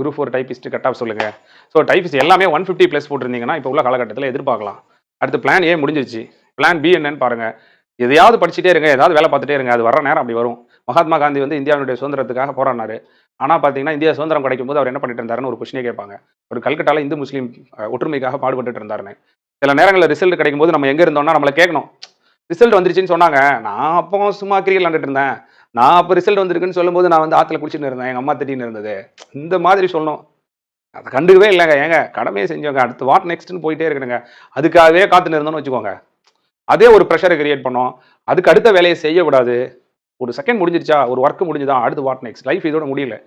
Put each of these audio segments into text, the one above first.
Group four typist cut off சொல்லுங்கள் so typist எல்லாமே one fifty plus போட்டிருந்தீங்கன்னா இப்போ உள்ள காலகட்டத்தில் எதிர்பார்க்கலாம். அடுத்து பிளான் ஏ முடிஞ்சிருச்சு. பிளான் பி என்னன்னு பாருங்கள் எதையாவது படிச்சுட்டே இருங்க ஏதாவது வேலை பார்த்துட்டே இருங்க அது வர நேரம் அப்படி வரும். மகாத்மா காந்தி வந்து இந்தியாவுடைய சுதந்திரத்துக்காக போராடினாரு. ஆனால் பார்த்தீங்கன்னா இந்தியா சுதந்திரம் கிடைக்கும் போது அவர் என்ன பண்ணிட்டு இருந்தாருன்னு ஒரு கொஸ்டினே கேட்பாங்க. ஒரு கல்கட்டால இந்து முஸ்லீம் ஒற்றுமைக்காக பாடுபட்டு இருந்தாருன்னு. சில நேரங்களில் ரிசல்ட் கிடைக்கும் போது நம்ம எங்கே இருந்தோம்னா நம்மளை கேட்கணும். ரிசல்ட் வந்துருச்சுன்னு சொன்னாங்க. நான் அப்போ சும்மா கிரிக்கெட் விளாண்டுட்டு இருந்தேன். நான் அப்போ ரிசல்ட் வந்திருக்குன்னு சொல்லும்போது நான் வந்து ஆற்றுல குளிச்சுட்டு இருந்தேன். எங்கள் அம்மா திட்டின்னு இருந்தது. இந்த மாதிரி சொல்லணும். அதை கண்டுக்கவே இல்லைங்க. ஏங்க கடமையை செஞ்சவங்க. அடுத்து வாட் நெக்ஸ்ட்னு போயிட்டே இருக்கணுங்க. அதுக்காகவே காத்துன்னு இருந்தோம்னு வச்சுக்கோங்க. அதே ஒரு ப்ரெஷரை கிரியேட் பண்ணோம். அதுக்கு அடுத்த வேலையை செய்யக்கூடாது. ஒரு செகண்ட் முடிஞ்சிருச்சா? ஒரு ஒர்க் முடிஞ்சுதான் அடுத்து வாட் நெக்ஸ்ட் லைஃப் இதோட முடியல.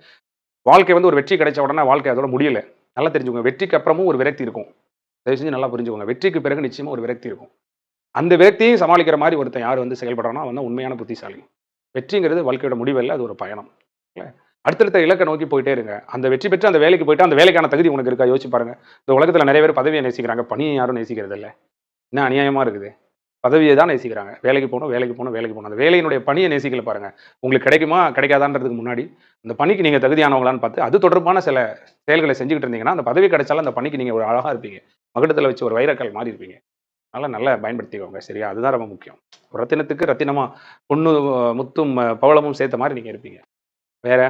வாழ்க்கை வந்து ஒரு வெற்றி கிடைச்ச உடனே வாழ்க்கை அதோட முடியல. நல்லா தெரிஞ்சுக்கோங்க. வெற்றிக்கு அப்புறமும் ஒரு விரக்தி இருக்கும். தயவு செஞ்சு நல்லா புரிஞ்சுக்கோங்க. வெற்றிக்கு பிறகு நிச்சயமாக ஒரு விரக்தி இருக்கும். அந்த விரக்தியும் சமாளிக்கிற மாதிரி ஒருத்தன் யார் வந்து செயல்படுறானோ வந்து உண்மையான புத்திசாலி. வெற்றிங்கிறது வாழ்க்கையோட முடிவல்ல அது ஒரு பயணம். அடுத்தடுத்த இலக்கை நோக்கி போயிட்டே இருங்க. அந்த வெற்றி பெற்று அந்த வேலைக்கு போயிட்டு அந்த வேலைக்கான தகுதி உனக்கு இருக்கா? யோசிச்சு பாருங்க. இந்த உலகத்தில் நிறைய பேர் பதவியை நேசிக்கிறாங்க. பணியை யாரும் நேசிக்கிறது இல்லை. என்ன அநியாயமா இருக்குது? பதவியை தான் நேசிக்கிறாங்க. வேலைக்கு போகணும் வேலைக்கு போகணும் வேலைக்கு போகணும். அந்த வேலையினுடைய பணியை நேசிக்கல பாருங்க. உங்களுக்கு கிடைக்குமா? கிடைக்காதான்றதுக்கு முன்னாடி அந்த பணிக்கு நீங்க தகுதியானவங்களான்னு பார்த்து அது தொடர்பான சில செயல்களை செஞ்சுக்கிட்டு இருந்தீங்கன்னா அந்த பதவி கிடைச்சாலும் அந்த பணிக்கு நீங்க ஒரு அழகா இருப்பீங்க. மகுடத்துல வச்சு ஒரு வைரக்கல் மாறி இருப்பீங்க. அதனால் நல்லா பயன்படுத்திக்கோங்க சரியா? அதுதான் ரொம்ப முக்கியம். ஒரு ரத்தினத்துக்கு ரத்தினமா பொண்ணு முத்தும் பவளமும் சேர்த்த மாதிரி நீங்கள் இருப்பீங்க. வேற?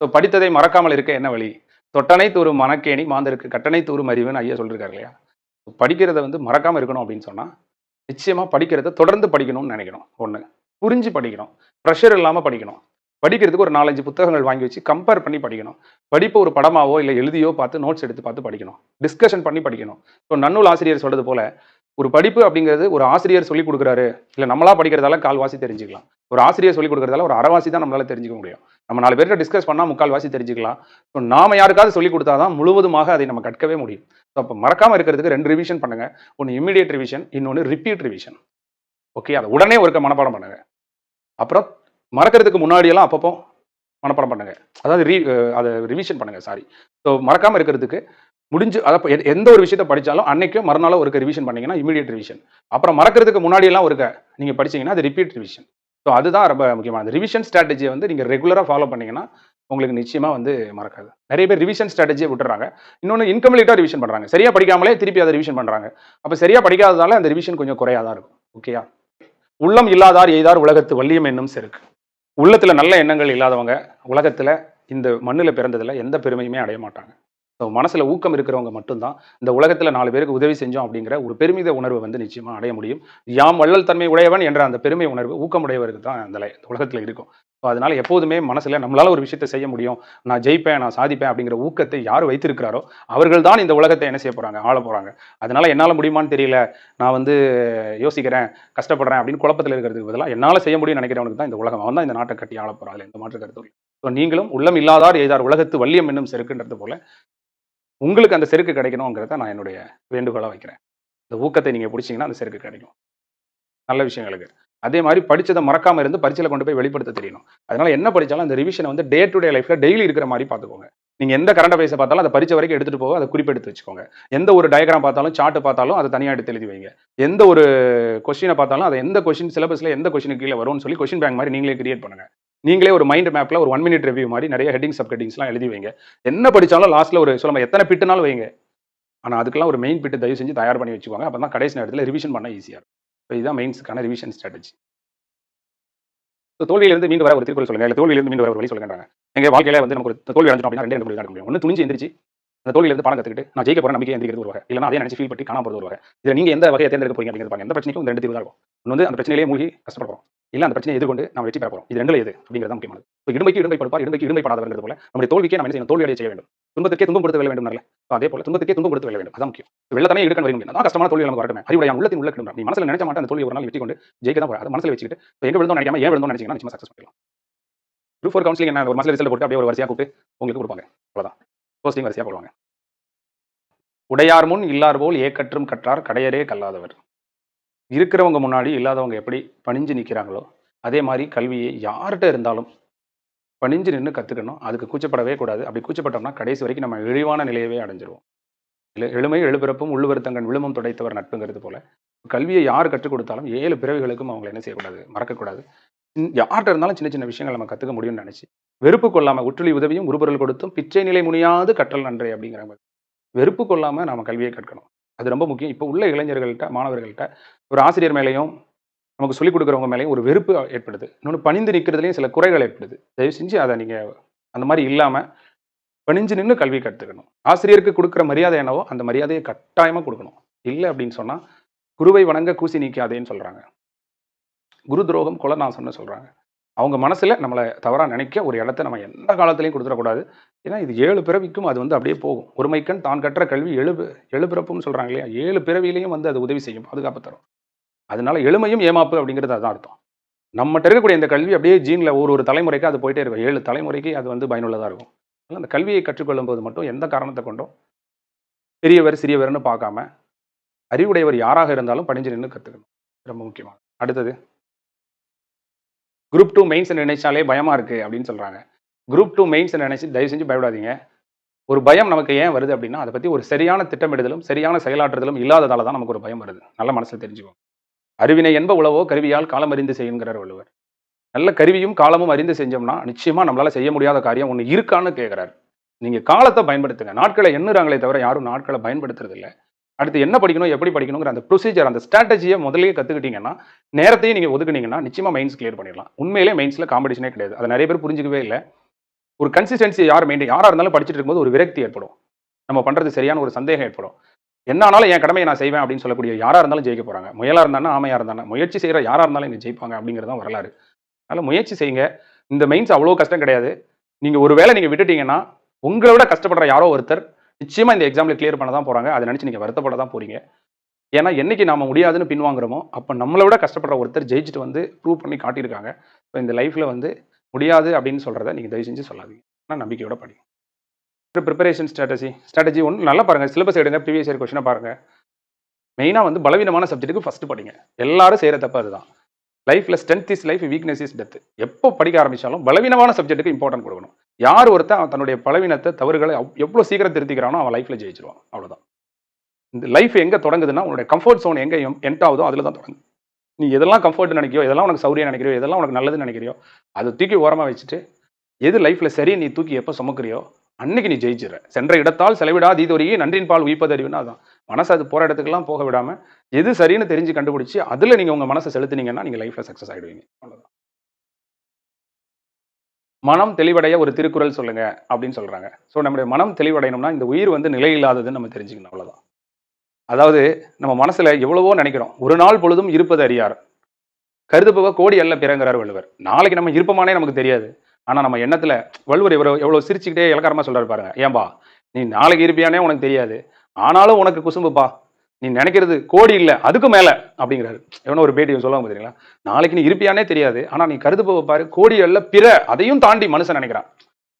ஸோ படித்ததை மறக்காமல் இருக்க என்ன வழி? தொட்டனை தூரும் மனக்கேணி மாந்தருக்கு கட்டணை தூரும் அறிவுன்னு ஐயா சொல்லியிருக்காரு இல்லையா? படிக்கிறத வந்து மறக்காமல் இருக்கணும் அப்படின்னு சொன்னால் நிச்சயமா படிக்கிறத தொடர்ந்து படிக்கணும்னு நினைக்கணும். ஒன்று புரிஞ்சு படிக்கணும். ப்ரெஷர் இல்லாமல் படிக்கணும். படிக்கிறதுக்கு ஒரு நாலஞ்சு புத்தகங்கள் வாங்கி வச்சு கம்பேர் பண்ணி படிக்கணும். படிப்பு ஒரு படமாவோ இல்லை எழுதியோ பார்த்து நோட்ஸ் எடுத்து பார்த்து படிக்கணும். டிஸ்கஷன் பண்ணி படிக்கணும். ஸோ நன்னூல் ஆசிரியர் சொல்கிறது போல் ஒரு படிப்பு அப்படிங்கிறது ஒரு ஆசிரியர் சொல்லி கொடுக்குறாரு. இல்லை நம்மளா படிக்கிறதால கால்வாசி தெரிஞ்சுக்கலாம். ஒரு ஆசிரியர் சொல்லிக் கொடுக்குறதால ஒரு அரைவாசி தான் நம்மளால தெரிஞ்சுக்க முடியும். நம்ம நாலு பேர்கிட்ட டிஸ்கஸ் பண்ணால் முக்கால்வாசி தெரிஞ்சுக்கலாம். ஸோ நாம யாருக்காவது சொல்லி கொடுத்தாதான் முழுவதுமாக அதை நம்ம கற்கவே முடியும். ஸோ அப்போ மறக்காமல் இருக்கிறதுக்கு ரெண்டு ரிவிஷன் பண்ணுங்க. ஒன்று இமீடியட் ரிவிஷன் இன்னொன்று ரிப்பீட் ரிவிஷன் ஓகே அதை உடனே ஒருக்க மனப்பாடம் பண்ணுங்க. அப்புறம் மறக்கிறதுக்கு முன்னாடியெல்லாம் அப்பப்போ மனப்பாடம் பண்ணுங்க. அதாவது ரீ அதை ரிவிஷன் பண்ணுங்க சாரி ஸோ மறக்காமல் இருக்கிறதுக்கு முடிஞ்சு அதை எந்த ஒரு விஷயத்தை படித்தாலும் அன்னைக்கும் மறுநாளும் ஒருக்க ரிவிஷன் பண்ணீங்கன்னா இமீடியட் ரிவிஷன் அப்புறம் மறக்கிறதுக்கு முன்னாடியெல்லாம் ஒருக்க நீங்கள் படிச்சீங்கன்னா அது ரிப்பீட் ரிவிஷன் ஸோ அதுதான் ரொம்ப முக்கியமானது. ரிவிஷன் ஸ்ட்ராட்டஜியை வந்து நீங்கள் ரெகுலராக ஃபாலோ பண்ணிங்கன்னா உங்களுக்கு நிச்சயமாக வந்து மறக்காது. நிறைய பேர் ரிவிஷன் ஸ்ட்ராட்டஜியை விட்டுறாங்க. இன்னொன்று இன்கம்ப்ளீட்டாக ரிவிஷன் பண்ணுறாங்க சரியாக படிக்காமலே திருப்பி அதை ரிவிஷன் பண்ணுறாங்க அப்போ சரியாக படிக்காததால அந்த ரிவிஷன் கொஞ்சம் குறையாக தான் இருக்கும். ஓகேயா? உள்ளம் இல்லாதார் எய்தார் உலகத்து வல்லியம் என்னும் செருக்கு. உள்ளத்தில் நல்ல எண்ணங்கள் இல்லாதவங்க உலகத்தில் இந்த மண்ணில் பிறந்ததில் எந்த பெருமையுமே அடைய மாட்டாங்க. ஸோ மனசுல ஊக்கம் இருக்கிறவங்க மட்டும்தான் இந்த உலகத்துல நாலு பேருக்கு உதவி செஞ்சோம் அப்படிங்கிற ஒரு பெருமித உணர்வை வந்து நிச்சயமா அடைய முடியும். யாம் வள்ளல் தன்மை உடையவன் என்ற அந்த பெருமை உணர்வு ஊக்கமுடையவருக்கு தான் அந்த இந்த உலகத்துல இருக்கும். ஸோ அதனால எப்போதுமே மனசுல நம்மளால ஒரு விஷயத்தை செய்ய முடியும். நான் ஜெயிப்பேன் நான் சாதிப்பேன் அப்படிங்கிற ஊக்கத்தை யார் வைத்திருக்கிறாரோ அவர்கள் தான் இந்த உலகத்தை என்ன செய்ய போறாங்க? ஆள போறாங்க. அதனால என்னால முடியுமான்னு தெரியல. நான் வந்து யோசிக்கிறேன் கஷ்டப்படுறேன் அப்படின்னு குழப்பத்தில் இருக்கிறதுக்கு பதிலாக என்னால் செய்ய முடியும்னு நினைக்கிறவனுக்கு தான் இந்த உலகம். அவன் தான் இந்த நாட்டை கட்டி ஆள போகிறாள் இந்த மாற்று கருத்து ஸோ நீங்களும் உள்ளம் இல்லாதார் எய்தார் உலகத்து வல்லியம் என்னும் செருக்குன்றது போல உங்களுக்கு அந்த செருக்கு கிடைக்கணுங்கிறத நான் என்னுடைய வேண்டுகோளாக வைக்கிறேன். இந்த ஊக்கத்தை நீங்கள் பிடிச்சீங்கன்னா அந்த செருக்கு கிடைக்கும். நல்ல விஷயங்களுக்கு அதே மாதிரி படித்ததை மறக்காமல் இருந்து பரீட்சையில கொண்டு போய் வெளிப்படுத்த தெரியணும். அதனால் என்ன படிச்சாலும் அந்த ரிவிஷனை வந்து டே டு டே லைஃப்ல டெய்லி இருக்கிற மாதிரி பார்த்துக்கோங்க. நீங்கள் எந்த கரண்ட் அஃபேர்ஸை பார்த்தாலும் அதை பரிச்சை வரைக்கும் எடுத்துகிட்டு போக அதை குறிப்பெடுத்து வச்சுக்கோங்க. எந்த ஒரு டயக்ராம் பார்த்தாலும் சார்ட் பார்த்தாலும் அதை தனியாக எடுத்து எழுதி வைங்க. எந்த ஒரு கொஸ்டினை பார்த்தாலும் அதை எந்த கொஸ்டின் சிலபஸில் எந்த கொஸ்டின் கீழே வரும்னு சொல்லி கொஸ்டின் பேங்க் மாதிரி நீங்களே கிரியேட் பண்ணுங்க. நீங்களே ஒரு மைண்ட் மேப்ல ஒரு ஒன் மினிட் ரிவ்யூ மாதிரி நிறைய ஹெட்டிங் சப் ஹெட்டிங்ஸ்லாம் எழுதி வைங்க. என்ன படிச்சாலும் லாஸ்ட்ல ஒரு சொல்லுங்க எத்தனை பிட்டுனாலும் வைங்க. ஆனா அதுக்கெல்லாம் ஒரு மெயின் பிட்டு தயவு செஞ்சு தயார் பண்ணி வச்சுக்கோங்க. அப்போ தான் கடைசி நேரத்தில் ரிவிஷன் பண்ண ஈஸியாக இருக்கும். இதுதான் மெயின்ஸ்க்கான ரிவிஷன் ஸ்ட்ராட்டஜி ஸோ தோல்வியிலிருந்து மீண்டு வர ஒரு திருக்குறள் சொல்லுங்க. இல்லை தோல்வியிலிருந்து மீண்டு வர ஒரு வழி சொல்லுங்கன்றாங்க எங்க வாழ்க்கையில வந்து நமக்கு ஒரு தோல்வி அடைஞ்சோம் அப்படின்னா ரெண்டு ரெண்டு நடக்க முடியும் ஒன்று துணிஞ்சு எந்திரிச்சு அந்த தோல்வியிலிருந்து பாடம் கற்றுக்கிட்டு நான் ஜெயிக்க போகிற நம்பிக்கை எந்திரிக்கிறது ஒரு வகை. இல்லைனா அதே நினச்சி ஃபீல் பண்ணி காணாம போகிறது ஒரு வகை. இதில் நீங்கள் எந்த வகையை தேர்ந்தெடுக்க போகிறீங்க அப்படிங்கிறது பாருங்க. எந்த பிரச்சனைக்கும் இந்த ரெண்டு தீர்வு தான் இருக்கும். ஒன்று வந்து அந்த பிரச்சனையிலே மூழ்கி கஷ்டப்படுறோம். இல்ல அந்த பிரச்சனையை எதிர்கொண்டு நம்ம வெற்றி பெற போறோம். இது ரெண்டுல எது அப்படிங்கிறது முக்கியமானது. இப்போ இடுமைக்கு இடுமை படுப்பார் இடுமைக்கு இடுமை படாதவர்கள் போல நம்முடைய தோல்விக்கே நம்ம என்ன செய்யணும்? தோல்வி செய்ய வேண்டும். துன்பத்துக்கே துன்பம் கொடுத்து வெல்ல வேண்டும் So அதே போல துன்பத்துக்கே துன்பம் கொடுத்து வெல்ல வேண்டும். அதான் முக்கியம். வெள்ளத்தனே எடுக்க வர முடியும் அதான் கஷ்டமான தோல்வி நமக்கு வரட்டும். அறிவுடைய உள்ளத்தின் உள்ள கிடணும் நீ மனசில் நினைச்ச மாட்டேன் அந்த தோல்வி ஒரு நாள் வெற்றி கொண்டு ஜெயிக்க தான் போற அதை மனசுல வச்சுக்கிட்டு எங்க விழுந்தோம் நினைக்காம ஏன் விழுந்தோம் நினைச்சீங்கன்னா நிச்சயமா சக்ஸஸ் பண்ணிக்கலாம் குரூப் ஃபோர் கவுன்சிலிங் என்ன? ஒரு மாசம் ரிசல்ட் போட்டு அப்படியே ஒரு வரிசையாக கூப்பிட்டு உங்களுக்கு கொடுப்பாங்க. அவ்வளோதான் போஸ்டிங் வரிசையாக போடுவாங்க. உடையார் முன் இல்லார் போல் ஏக்கற்றும் கற்றார் கடையரே கல்லாதவர். இருக்கிறவங்க முன்னாடி இல்லாதவங்க எப்படி பணிஞ்சு நிற்கிறாங்களோ அதே மாதிரி கல்வியை யார்கிட்ட இருந்தாலும் பணிஞ்சு நின்று கற்றுக்கணும் அதுக்கு கூச்சப்படவே கூடாது. அப்படி கூச்சப்பட்டோம்னா கடைசி வரைக்கும் நம்ம இழிவான நிலையவே அடைஞ்சிருவோம். இல்லை எளிமை எழுபிறப்பும் உள்ளுவருத்தங்கள் விழுமம் துடைத்தவர் நட்புங்கிறது போல கல்வியை யார் கற்றுக் கொடுத்தாலும் ஏழு பிறவிகளுக்கும் அவங்களை என்ன செய்யக்கூடாது? மறக்கக்கூடாது. யார்கிட்ட இருந்தாலும் சின்ன சின்ன விஷயங்கள் நம்ம கற்றுக்க முடியும்னு நினச்சி வெறுப்பு கொள்ளாமல் உற்றுளி உதவியும் உருபொருள் கொடுத்தும் பிச்சை நிலை முனியாது கற்றல் நன்றே அப்படிங்கிற மாதிரி. வெறுப்பு கொள்ளாமல் நாம கல்வியை கற்கணும். அது ரொம்ப முக்கியம். இப்போ உள்ள இளைஞர்கள்ட்ட மாணவர்கள்ட்ட ஒரு ஆசிரியர் மேலேயும் நமக்கு சொல்லிக் கொடுக்குறவங்க மேலேயும் ஒரு வெறுப்பு ஏற்படுது. இன்னொன்று பணிந்து நிற்கிறதுலையும் சில குறைகள் ஏற்படுது. தயவு செஞ்சு அதை நீங்கள் அந்த மாதிரி இல்லாமல் பணிஞ்சு நின்று கல்வி கற்றுக்கணும் ஆசிரியருக்கு கொடுக்குற மரியாதை என்னவோ அந்த மரியாதையை கட்டாயமாக கொடுக்கணும். இல்லை அப்படின்னு சொன்னால் குருவை வணங்க கூசி நீக்காதேன்னு சொல்கிறாங்க குரு துரோகம் கொலநாசம்னு சொல்கிறாங்க அவங்க மனசில் நம்மளை தவறாக நினைக்க ஒரு இடத்த நம்ம எந்த காலத்துலையும் கொடுத்துடக்கூடாது. ஏன்னா இது ஏழு பிறவிக்கும் அது வந்து அப்படியே போகும். ஒருமைக்கண் தான் கற்ற கல்வி எழு எழு பிறப்புன்னு சொல்கிறாங்க இல்லையா? ஏழு பிறவிலையும் வந்து அது உதவி செய்யும் பாதுகாப்பு தரும். அதனால எளிமையும் ஏமாப்பு அப்படிங்கிறது அதான் அர்த்தம். நம்மகிட்ட இருக்கக்கூடிய இந்த கல்வி அப்படியே ஜீனில் ஒரு ஒரு தலைமுறைக்கு அது போயிட்டே இருக்கும். ஏழு தலைமுறைக்கு அது வந்து பயனுள்ளதாக இருக்கும். அதனால் அந்த கல்வியை கற்றுக்கொள்ளும் போது மட்டும் எந்த காரணத்தை கொண்டும் பெரியவர் சிறியவர்னு பார்க்காம அறிவுடையவர் யாராக இருந்தாலும் பணிஞ்சு நின்று கற்றுக்கணும் ரொம்ப முக்கியமாக அடுத்தது குரூப் டூ மெயின்ஸ் நினைச்சாலே பயமாக இருக்கு அப்படின்னு சொல்கிறாங்க குரூப் டூ மெயின்ஸ் நினைச்சு தயவு செஞ்சு பயப்படாதீங்க. ஒரு பயம் நமக்கு ஏன் வருது அப்படின்னா அதை பற்றி ஒரு சரியான திட்டமிடுதலும் சரியான செயலாற்றுதலும் இல்லாததால தான் நமக்கு ஒரு பயம் வருது. நல்ல மனசில் தெரிஞ்சுக்கோங்க. அறிவினை என்ப உளவோ கருவியால் காலம் அறிந்து செய்யுங்கிறார் வள்ளுவர். நல்ல கருவியும் காலமும் அறிந்து செஞ்சோம்னா நிச்சயமாக நம்மளால் செய்ய முடியாத காரியம் ஒன்று இருக்கான்னு கேட்குறாரு நீங்கள் காலத்தை பயன்படுத்துங்க. நாட்களை எண்ணுறாங்களே தவிர யாரும் நாட்களை பயன்படுத்துறதில்ல. அடுத்து என்ன படிக்கணும் எப்படி படிக்கணுங்கிற அந்த ப்ரொசீஜர் அந்த ஸ்ட்ராட்டஜியை முதலே கற்றுக்கிட்டீங்கன்னா நேரத்தையும் நீங்கள் ஒதுக்குனீங்கன்னா நிச்சயமாக மெயின்ஸ் கிளியர் பண்ணிடலாம். உண்மையிலே மெயின்ஸில் காம்படிஷனே கிடையாது. அதை நிறைய பேர் புரிஞ்சுக்கவே இல்லை. ஒரு கன்சிஸ்டன்சி யார் மெயின்டைன் யாராக இருந்தாலும் படிச்சுட்டு இருக்கும்போது ஒரு விரக்தி ஏற்படும். நம்ம பண்ணுறது சரியான ஒரு சந்தேகம் ஏற்படும். என்ன ஆனாலும் என் கடமையை நான் செய்வேன் அப்படின்னு சொல்லக்கூடிய யாராக இருந்தாலும் ஜெயிக்க போகிறாங்க முயலாக இருந்தாலும் ஆமையாக இருந்தாலும் முயற்சி செய்கிற யாரா இருந்தாலும் இங்கே ஜெயிப்பாங்க அப்படிங்கிறது தான் வரலாறு. அதனால் முயற்சி செய்யுங்க. இந்த மெயின்ஸ் அவ்வளோ கஷ்டம் கிடையாது. நீங்கள் ஒரு வேளை நீங்கள் விட்டுட்டீங்கன்னா உங்களை விட கஷ்டப்படுற யாரோ ஒருத்தர் நிச்சயமாக இந்த எக்ஸாம்ல கிளியர் பண்ண தான் போகிறாங்க அதை நினச்சி நீங்கள் வருத்தப்பட தான் போகிறீங்க ஏன்னா என்னைக்கு நாம முடியாதுன்னு பின்வாங்குறோமோ அப்போ நம்மளை விட கஷ்டப்படுற ஒருத்தர் ஜெயிச்சுட்டு வந்து ப்ரூவ் பண்ணி காட்டியிருக்காங்க. ஸோ இந்த லைஃப்பில் வந்து முடியாது அப்படின்னு சொல்கிறத நீங்கள் தயவு செஞ்சு சொல்லாதீங்க. ஆனால் நம்பிக்கையோட படிங்க. ப்ரிப்பரேஷன் ஸ்ட்ராட்டஜி ஸ்ட்ராட்டஜி ஒன்று நல்லா பாருங்க. சிலபஸ் எடுங்க ப்ரீவியஸ் இயர் கொஷினை பாருங்கள் மெயினாக வந்து பலவீனமான சப்ஜெக்ட்டுக்கு ஃபஸ்ட்டு படிங்க. எல்லாரும் செய்கிற தப்பு அதுதான். லைஃப்பில் strength is life weakness is death எப்போ படிக்க ஆரம்பிச்சாலும் பலவீனமான சப்ஜெக்ட்டுக்கு இம்பார்ட்டன்ட் கொடுக்கணும். யார் ஒருத்தன் அவன் தன்னுடைய பலவீனத்தை தவறுகளை அவ்- சீக்கிரம் திருத்திக்கிறானோ அவன் லைஃப்ல ஜெயிச்சிருவான். அவ்வளோதான் இந்த லைஃப் எங்கே தொடங்குதுன்னா உன்னுடைய கம்ஃபர்ட் சோன் எங்கே என்ட் ஆகுதோ அதில் தான் தொடங்குது நீ எதெல்லாம் கம்ஃபர்ட் நினைக்கியோ எதெல்லாம் உனக்கு சௌரியம் நினைக்கிறியோ எதெல்லாம் உனக்கு நல்லதுன்னு நினைக்கிறியோ அதை தூக்கி ஓரமாக வச்சுட்டு எது லைஃப்பில் சரி நீ தூக்கி எப்போ சுமக்கிறியோ அன்னைக்கு நீ ஜெயிச்சிடுற சென்ற இடத்தால் செலவிடா தீதொரியே நன்றின் பால் உயிப்பது அறிவுனா அதான். மனசு அது போகிற இடத்துக்கெல்லாம் போக விடாமல் எது சரின்னு தெரிஞ்சு கண்டுபிடிச்சி அதில் நீங்கள் உங்கள் மனசை செலுத்துனீங்கன்னா நீங்கள் லைஃப்பில் சக்ஸஸ் ஆகிடுவீங்க அவ்வளோதான் மனம் தெளிவடைய ஒரு திருக்குறள் சொல்லுங்க அப்படின்னு சொல்கிறாங்க ஸோ நம்முடைய மனம் தெளிவடையணும்னா இந்த உயிர் வந்து நிலையில்லாததுன்னு நம்ம தெரிஞ்சுக்கணும் அவ்வளோதான் அதாவது நம்ம மனசுல எவ்வளவோ நினைக்கிறோம். ஒரு நாள் பொழுதும் இருப்பது அறியார். கருதுபவ கோடி அல்ல பிறங்கிறார் வள்ளுவர். நாளைக்கு நம்ம இருப்போமானே நமக்கு தெரியாது. ஆனா நம்ம எண்ணத்துல வள்ளுவர் இவ்வளவு எவ்வளவு சிரிச்சுக்கிட்டே இலக்காரமா சொல்றாரு பாருங்க. ஏன்பா நீ நாளைக்கு இருப்பியானே உனக்கு தெரியாது. ஆனாலும் உனக்கு குசும்புப்பா. நீ நினைக்கிறது கோடி இல்ல அதுக்கு மேல அப்படிங்கிறாரு. எவனோ ஒரு பேட்டி சொல்லுவாங்க தெரியுங்களா நாளைக்கு நீ இருப்பியானே தெரியாது. ஆனா நீ கருதுபவ பாரு கோடி அல்ல பிற அதையும் தாண்டி மனுஷன் நினைக்கிறான்.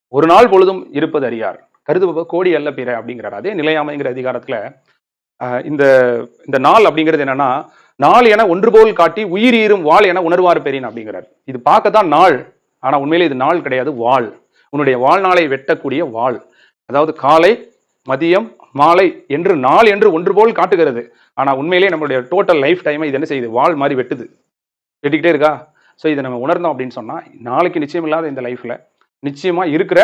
ஒரு நாள் பொழுதும் இருப்பது அறியார். கருதுபவ கோடி அல்ல பிற அப்படிங்கிறார். அதே நிலையாமைங்கிற அதிகாரத்துல இந்த இந்த நாள் அப்படிங்கிறது என்னன்னா நாள் என ஒன்று போல் காட்டி உயிர் ஈரும் வாழ் என உணர்வார் பெரியன் அப்படிங்கிறார். இது பார்க்க தான் நாள் ஆனா உண்மையிலே இது நாள் கிடையாது வாழ் உன்னுடைய வாழ்நாளை வெட்டக்கூடிய வாழ் அதாவது காலை மதியம் மாலை என்று நாள் என்று ஒன்று போல் காட்டுகிறது. ஆனா உண்மையிலே நம்மளுடைய டோட்டல் லைஃப் டைமை இது என்ன செய்யுது? வாழ் மாதிரி வெட்டுது. வெட்டிக்கிட்டே இருக்கா? ஸோ இதை நம்ம உணர்ந்தோம் அப்படின்னு சொன்னா நாளைக்கு நிச்சயம் இல்லாத இந்த லைஃப்ல நிச்சயமா இருக்கிற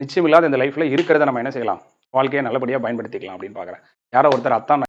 நிச்சயம் இல்லாத இந்த லைஃப்ல இருக்கிறத நம்ம என்ன செய்யலாம்? வாழ்க்கையை நல்லபடியாக பயன்படுத்திக்கலாம் அப்படின்னு பார்க்குறேன் யாரோ ஒருத்தர் அத்தான்